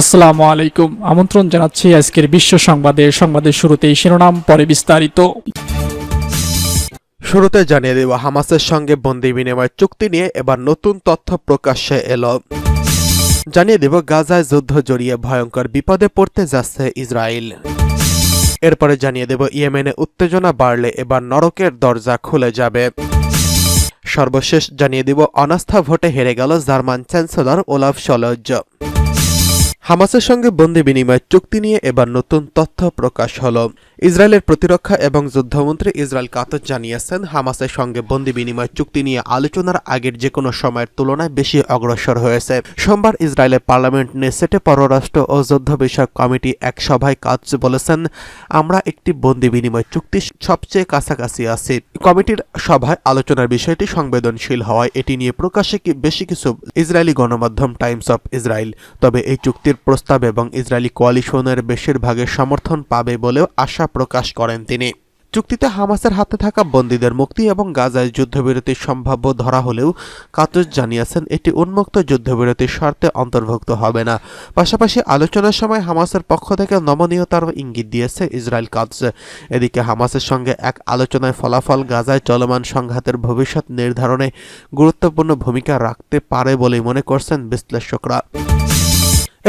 আসসালামু আলাইকুম। আমন্ত্রণ জানাচ্ছি আজকের বিশ্ব সংবাদে। সংবাদের শুরুতেই শিরোনাম, পরে বিস্তারিত। শুরুতে জানিয়ে দেব, হামাসের সঙ্গে বন্দি বিনিময় চুক্তি নিয়ে এবার নতুন তথ্য প্রকাশ্যে এলো। জানিয়ে দেব, গাজায় যুদ্ধ জড়িয়ে ভয়ঙ্কর বিপদে পড়তে যাচ্ছে ইসরায়েল। এরপরে জানিয়ে দেব, ইয়েমেনে উত্তেজনা বাড়লে এবার নরকের দরজা খুলে যাবে। সর্বশেষ জানিয়ে দিব, অনাস্থা ভোটে হেরে গেল জার্মান চ্যান্সেলর ওলাফ সলজ। হামাসের সঙ্গে বন্দি বিনিময় চুক্তি নিয়ে এবার নতুন তথ্য প্রকাশ হল। ইসরায়েলের প্রতিরক্ষা এবং যুদ্ধমন্ত্রী ইসরায়েল কাতর জানিয়েছেন, হামাসের সঙ্গে বন্দি বিনিময় চুক্তি নিয়ে আলোচনার আগের যে কোনো সময়ের তুলনায় বেশি অগ্রসর হয়েছে। সোমবার ইসরায়েলের পার্লামেন্ট নেসেটে পররাষ্ট্র ও যুদ্ধ বিষয়ক কমিটি এক সভায় কাজ বলেছেন, আমরা একটি বন্দি বিনিময় চুক্তি সবচেয়ে কাছাকাছি আছি। কমিটির সভায় আলোচনার বিষয়টি সংবেদনশীল হওয়ায় এটি নিয়ে প্রকাশে কি বেশি কিছু ইসরায়েলি গণমাধ্যম টাইমস অফ ইসরায়েল। তবে এই চুক্তির প্রস্তাব এবং ইসরায়েলি কোয়ালিশনের বেশিরভাগের সমর্থন পাবে বলেও আশা প্রকাশ করেন তিনি। চুক্তিতে হামাসের হাতে থাকা বন্দীদের মুক্তি এবং গাজায় যুদ্ধবিরতির সম্ভাব্য ধরা হলেও কাতুস জানিয়েছেন, এটি উন্মুক্ত যুদ্ধবিরতির শর্তে অন্তর্ভুক্ত হবে না। পাশাপাশি আলোচনার সময় হামাসের পক্ষ থেকে নমনীয়তার ইঙ্গিত দিয়েছে ইসরায়েল কাতুস। এদিকে হামাসের সঙ্গে এক আলোচনায় ফলাফল গাজায় চলমান সংঘাতের ভবিষ্যৎ নির্ধারণে গুরুত্বপূর্ণ ভূমিকা রাখতে পারে বলেই মনে করছেন বিশ্লেষকরা।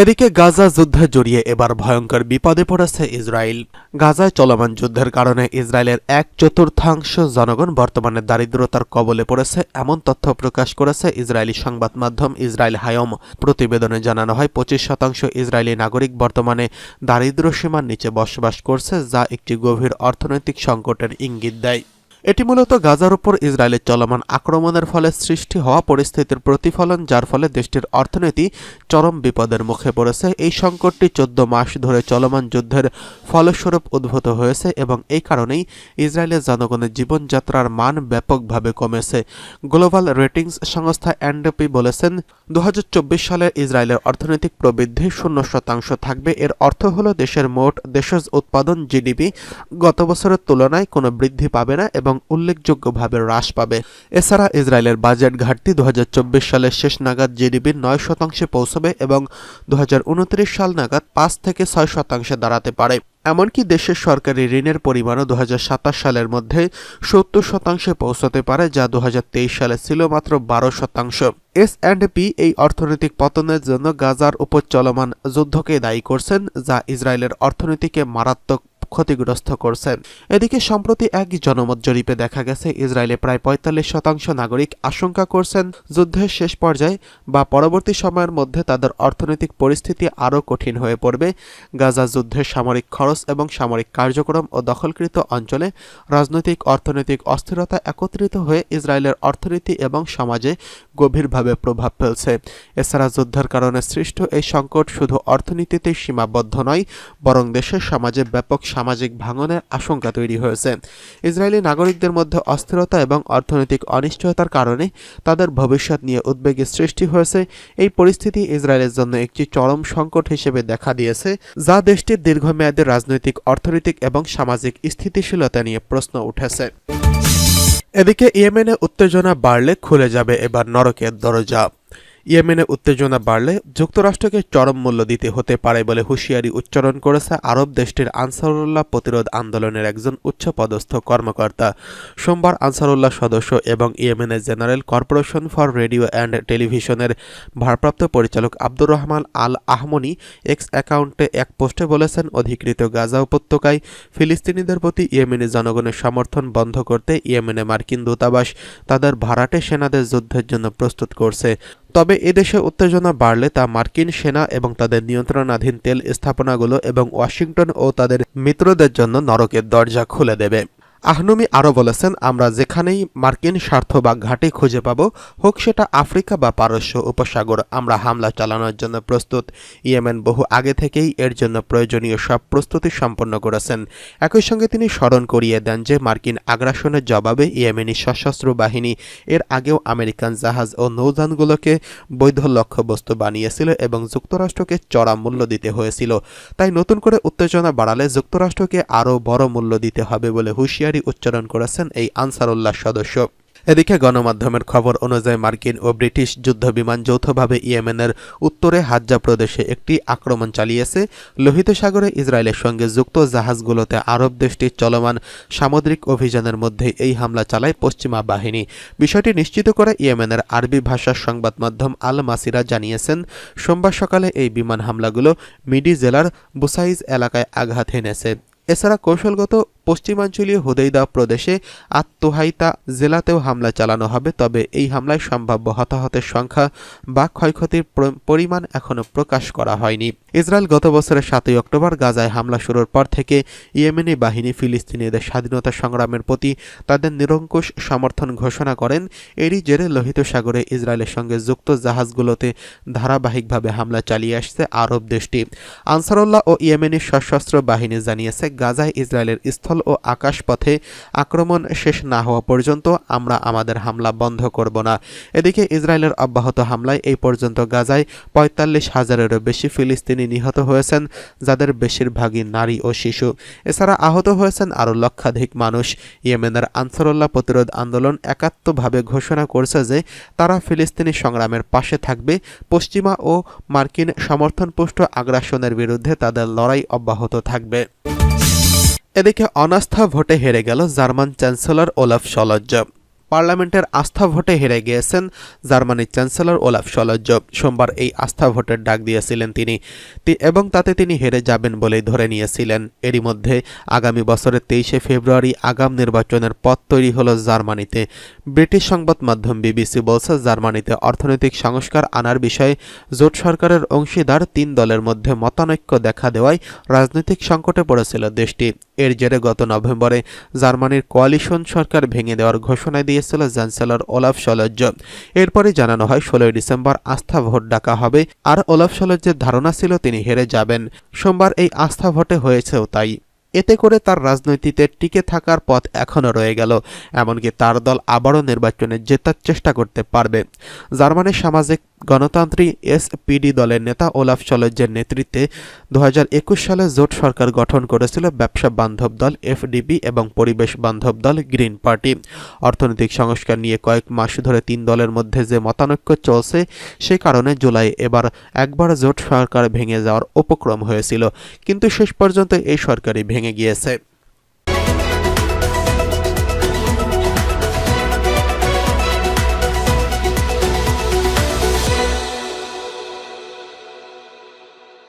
এদিকে গাজা যুদ্ধে জড়িয়ে এবার ভয়ঙ্কর বিপদে পড়েছে ইসরায়েল। গাজায় চলমান যুদ্ধের কারণে ইসরায়েলের এক চতুর্থাংশ জনগণ বর্তমানে দারিদ্রতার কবলে পড়েছে, এমন তথ্য প্রকাশ করেছে ইসরায়েলি সংবাদ মাধ্যম ইসরায়েল হায়ম। প্রতিবেদনে জানানো হয়, পঁচিশ শতাংশ ইসরায়েলি নাগরিক বর্তমানে দারিদ্র সীমার নিচে বসবাস করছে, যা একটি গভীর অর্থনৈতিক সংকটের ইঙ্গিত দেয়। এটি মূলত গাজার উপর ইসরায়েলের চলমান আক্রমণের ফলে সৃষ্টি হওয়া পরিস্থিতির প্রতিফলন, যার ফলে দেশটির অর্থনীতি চরম বিপদের মুখে পড়েছে। এই সংকটটি চোদ্দ মাস ধরে চলমান যুদ্ধের ফলস্বরূপ উদ্ভূত হয়েছে এবং এই কারণেই ইসরায়েলের জনগণের জীবনযাত্রার মান ব্যাপকভাবে কমেছে। গ্লোবাল রেটিংস সংস্থা এনডিপি বলেছেন দু হাজার চব্বিশ সালে ইসরায়েলের অর্থনৈতিক প্রবৃদ্ধি শূন্য শতাংশ থাকবে। এর অর্থ হল দেশের মোট দেশজ উৎপাদন, জিডিপি, গত বছরের তুলনায় কোনো বৃদ্ধি পাবে না এবং উল্লেখযোগ্যভাবে হ্রাস পাবে। এছাড়া ইসরায়েলের বাজেট ঘাটতি দু সালের শেষ নাগাদ জিডিপির নয় শতাংশে পৌঁছবে এবং দু সাল নাগাদ পাঁচ থেকে ছয় শতাংশে দাঁড়াতে পারে। এমনকি দেশের সরকারি ঋণের পরিমাণও দু সালের মধ্যে সত্তর শতাংশে পৌঁছতে পারে, যা দু হাজার তেইশ সালে ছিল মাত্র বারো শতাংশ। এস অ্যান্ড পি এই অর্থনৈতিক পতনের জন্য গাজার উপর চলমান যুদ্ধকে দায়ী করছেন, যা ইসরায়েলের অর্থনীতিকে মারাত্মক ক্ষতিগ্রস্ত করছেন এদিকে সম্প্রতি এক জনমত জরিপে দেখা গেছে, ইসরায়েলে প্রায় পঁয়তাল্লিশ শতাংশ নাগরিক আশঙ্কা করছেন যুদ্ধের শেষ পর্যায়ে বা পরবর্তী সময়ের মধ্যে তাদের অর্থনৈতিক পরিস্থিতি আরও কঠিন হয়ে পড়বে। গাজা যুদ্ধের সামরিক খরচ এবং সামরিক কার্যক্রম ও দখলকৃত অঞ্চলে রাজনৈতিক অর্থনৈতিক অস্থিরতা একত্রিত হয়ে ইসরায়েলের অর্থনীতি এবং সমাজে গভীরভাবে প্রভাব ফেলছে। এছাড়া যুদ্ধের কারণে সৃষ্ট এই সংকট শুধু অর্থনীতিতেই সীমাবদ্ধ নয়, বরং দেশের সমাজে ব্যাপক সামাজিক ভাঙনের আশঙ্কা তৈরি হয়েছে। ইসরায়েলি নাগরিকদের মধ্যে অস্থিরতা এবং অর্থনৈতিক অনিশ্চয়তার কারণে তাদের ভবিষ্যৎ নিয়ে উদ্বেগের সৃষ্টি হয়েছে। এই পরিস্থিতি ইসরায়েলের জন্য একটি চরম সংকট হিসেবে দেখা দিয়েছে, যা দেশটির দীর্ঘমেয়াদী রাজনৈতিক, অর্থনৈতিক এবং সামাজিক স্থিতিশীলতা নিয়ে প্রশ্ন উঠেছে। এদিকে ইয়েমেনে উত্তেজনা বাড়লে খুলে যাবে এবার নরকের দরজা। ইয়েমেনে উত্তেজনা বাড়লে যুক্তরাষ্ট্রকে চরম মূল্য দিতে হতে পারে বলে হুঁশিয়ারি উচ্চারণ করেছে আরব দেশটির আনসারুল্লাহ প্রতিরোধ আন্দোলনের একজন উচ্চপদস্থ কর্মকর্তা। সোমবার আনসারুল্লাহ সদস্য এবং ইয়েমেনের general corporation for radio and টেলিভিশনের ভারপ্রাপ্ত পরিচালক আব্দুর রহমান আল আহমনি এক্স অ্যাকাউন্টে এক পোস্টে বলেছেন, অধিকৃত গাজা উপত্যকায় ফিলিস্তিনিদের প্রতি ইয়েমেনি জনগণের সমর্থন বন্ধ করতে ইয়েমেনে মার্কিন দূতাবাস তাদের ভাড়াটে সেনাদের যুদ্ধের জন্য প্রস্তুত করছে। তবে এদেশে উত্তেজনা বাড়লে তা মার্কিন সেনা এবং তাদের নিয়ন্ত্রণাধীন তেল স্থাপনাগুলো এবং ওয়াশিংটন ও তাদের মিত্রদের জন্য নরকের দরজা খুলে দেবে। আহনুমি আরও বলেছেন, আমরা যেখানেই মার্কিন স্বার্থ বা ঘাঁটি খুঁজে পাব, হোক সেটা আফ্রিকা বা পারস্য উপসাগর, আমরা হামলা চালানোর জন্য প্রস্তুত। ইয়েমেন বহু আগে থেকেই এর জন্য প্রয়োজনীয় সব প্রস্তুতি সম্পন্ন করেছেন। একই সঙ্গে তিনি স্মরণ করিয়ে দেন যে মার্কিন আগ্রাসনের জবাবে ইয়েমেনি সশস্ত্র বাহিনী, এর আগেও আমেরিকান জাহাজ ও নৌযানগুলোকে বৈধ লক্ষ্যবস্তু বানিয়েছিল এবং যুক্তরাষ্ট্রকে চড়া মূল্য দিতে হয়েছিল। তাই নতুন করে উত্তেজনা বাড়ালে যুক্তরাষ্ট্রকে আরও বড় মূল্য দিতে হবে বলে হুঁশিয়ারি উচ্চারণ করেছেন এই আনসারুল্লাহ সদস্য। এদিকে গণমাধ্যমের খবর অনুযায়ী মার্কিন ও ব্রিটিশ যুদ্ধবিমান যৌথভাবে ইয়েমেনের উত্তরে হাজ্জা প্রদেশে একটি আক্রমণ চালিয়েছে। লোহিত সাগরে ইসরায়েলের সঙ্গে যুক্ত জাহাজগুলোতে আরব দেশটির চলমান সামুদ্রিক অভিযানের মধ্যে এই হামলা চালায় পশ্চিমা বাহিনী। বিষয়টি নিশ্চিত করে ইয়েমেনের আরবি ভাষার সংবাদ মাধ্যম আল মাসিরা জানিয়েছেন, সোমবার সকালে এই বিমান হামলাগুলো মিডি জেলার বুসাইজ এলাকায় আঘাত হেনেছে এছাড়া কৌশলগত পশ্চিমাঞ্চলীয় হুদেইদা প্রদেশে আত্মহাইতা জেলাতেও হামলা চালানো হবে, তবে এই হামলায় সম্ভাব্য হতাহতের সংখ্যা বা ক্ষয়ক্ষতির পরিমাণ এখনও প্রকাশ করা হয়নি। ইসরায়েল গত বছরের সাতই অক্টোবর গাজায় হামলা শুরুর পর থেকে ইয়েমেনি বাহিনী ফিলিস্তিনিদের স্বাধীনতা সংগ্রামের প্রতি তাদের নিরঙ্কুশ সমর্থন ঘোষণা করেন। এরই জেরে লোহিত সাগরে ইসরায়েলের সঙ্গে যুক্ত জাহাজগুলোতে ধারাবাহিকভাবে হামলা চালিয়ে আসছে আরব দেশটি। আনসারুল্লাহ ও ইয়েমেনি সশস্ত্র বাহিনী জানিয়েছে, গাজায় ইসরায়েলের স্থল ও আকাশপথে আক্রমণ শেষ না হওয়া পর্যন্ত আমরা আমাদের হামলা বন্ধ করব না। এদিকে ইসরায়েলের অব্যাহত হামলায় এই পর্যন্ত গাজায় পঁয়তাল্লিশ হাজারেরও বেশি ফিলিস্তিনি নিহত হয়েছেন, যাদের বেশিরভাগই নারী ও শিশু। এছাড়া আহত হয়েছেন আরও লক্ষাধিক মানুষ। ইয়েমেনের আনসারুল্লাহ প্রতিরোধ আন্দোলন একাত্মভাবে ঘোষণা করছে যে তারা ফিলিস্তিনি সংগ্রামের পাশে থাকবে। পশ্চিমা ও মার্কিন সমর্থনপুষ্ট আগ্রাসনের বিরুদ্ধে তাদের লড়াই অব্যাহত থাকবে। এদিকে অনাস্থা ভোটে হেরে গেল জার্মান চ্যান্সেলর ওলাফ সলজ্জ। পার্লামেন্টের আস্থা ভোটে হেরে গিয়েছেন জার্মানির চ্যান্সেলর ওলাফ সলজ্জ। সোমবার এই আস্থা ভোটের ডাক দিয়েছিলেন তিনি। এবং তাতে তিনি হেরে যাবেন বলেই ধরে নিয়েছিলেন। এরই মধ্যে আগামী বছরের তেইশে ফেব্রুয়ারি আগাম নির্বাচনের পথ তৈরি হল জার্মানিতে। ব্রিটিশ সংবাদ মাধ্যম বিবিসি বলছে, জার্মানিতে অর্থনৈতিক সংস্কার আনার বিষয়ে জোট সরকারের অংশীদার তিন দলের মধ্যে মতানৈক্য দেখা দেওয়ায় রাজনৈতিক সংকটে পড়েছিল দেশটি। এর জেরে গত নভেম্বরে জার্মানির কোয়ালিশন সরকার ভেঙে দেওয়ার ঘোষণা দিয়েছিল চ্যান্সেলর ওলাফ সলজ্জ এরপরে জানানো হয়, ষোলোই ডিসেম্বর আস্থা ভোট ডাকা হবে। আর ওলাফ সলজ্জের ধারণা ছিল তিনি হেরে যাবেন। সোমবার এই আস্থা ভোটে হয়েছেও তাই। এতে করে তার রাজনীতিতে টিকে থাকার পথ এখনও রয়ে গেল। এমনকি তার দল আবারও নির্বাচনে জেতার চেষ্টা করতে পারবে। জার্মানির সামাজিক গণতান্ত্রিক এসপিডি দলের নেতা ওলাফ সলজ্জের নেতৃত্বে দু হাজার একুশ সালে জোট সরকার গঠন করেছিল ব্যবসা বান্ধব দল এফডিপি এবং পরিবেশ বান্ধব দল গ্রিন পার্টি। অর্থনৈতিক সংস্কার নিয়ে কয়েক মাস ধরে তিন দলের মধ্যে যে মতানৈক্য চলছে, সে কারণে জুলাই এবার একবার জোট সরকার ভেঙে যাওয়ার উপক্রম হয়েছিল। কিন্তু শেষ পর্যন্ত এই সরকারই ভেঙে গিয়েছে।